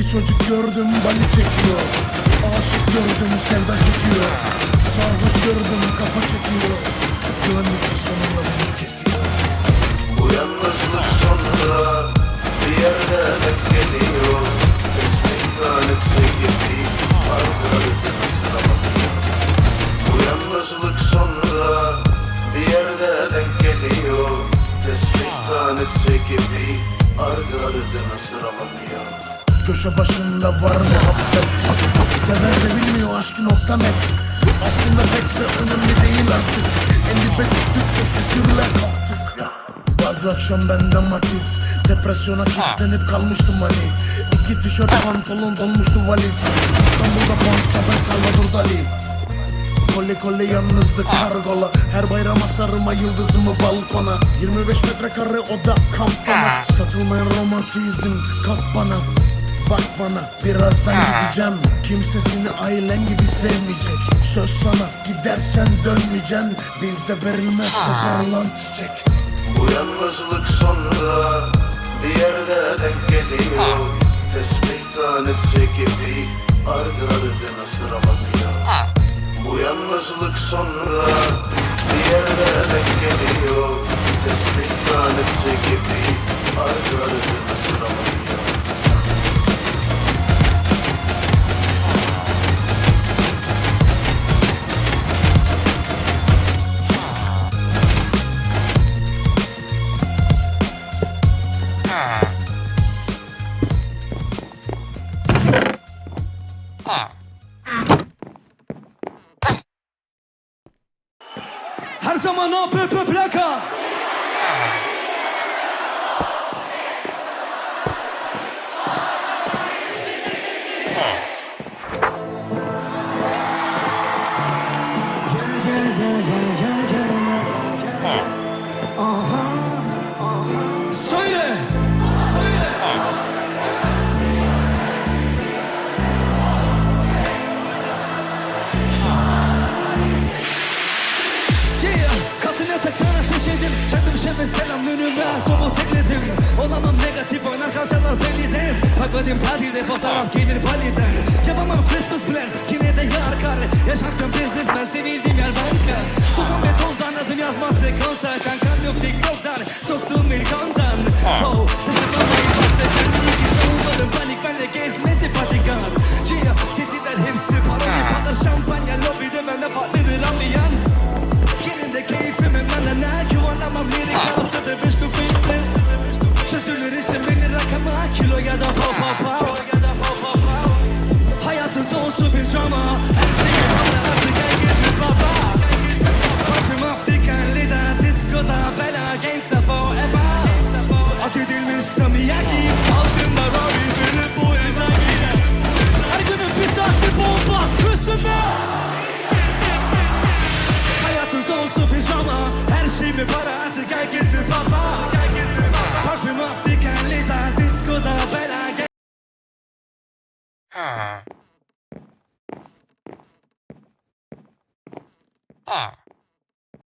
Bir çocuk gördüm bali çekiyor. Aşık gördüm sevda çekiyor. Sarhoş gördüm kafa çekiyor. Güvenlik sonunda beni kesiyor. Bu yalnızlık sonra bir yerde denk geliyor. Tesbih tanesi gibi ardı ardına sıralanıyor Bu yalnızlık sonra bir yerde denk geliyor. Tesbih tanesi gibi ardı ardına sıralanıyor Köşe başında var muhabbet. Seven sevilmiyor aşkı nokta net. Aslında pek de önemli değil artık. 55 düştük de şükürle kalktık. Bazı akşam bende matiz. Depresyona kilitlenip kalmıştım hani İki tişört pantolon dolmuştu valiz. İstanbul'da bankta ben Salvador Dali. Kole kole yalnızdı kargola. Her bayram asarıma yıldızımı balkona. 25 metrekare oda kamp bana Satılmayan romantizm kap bana Bak bana birazdan gideceğim. Kimse seni ailen gibi sevmeyecek. Söz sana gidersen dönmeyeceksin Bizde verilmez koparılan çiçek. Bu yalnızlık sonra bir yerde denk geliyor. Tesbih tanesi gibi ardı ardına sıralanıyor Bu yalnızlık sonra bir yerde denk geliyor. Tesbih tanesi gibi ardı ardına sıralanıyor Her zaman APP plaka. Yeah, yeah, yeah, yeah, yeah, yeah. Aha. Şefe selam önüme Topu tekledim Olamam negatif oynar kalçalar belli deniz Bakmadım tatilde fotoğraf gelir paliden Yapamam Christmas plan Yine de yar kar. Yaşattım business ben sevildiğim yer banka Sokun betondan adım yazmaz dekonta Hayatın sonsu bir drama Her şeyi bana artık herkes bir baba? Parfüm Afrikan lider Diskoda bela gangsta forever At edilmiş Samiyaki Altında Robbie Philip bu yüzden gider Her günün bir saati bomba üstüme Hayatın sonsu bir drama Her şey bir para artık herkes bir baba 啊啊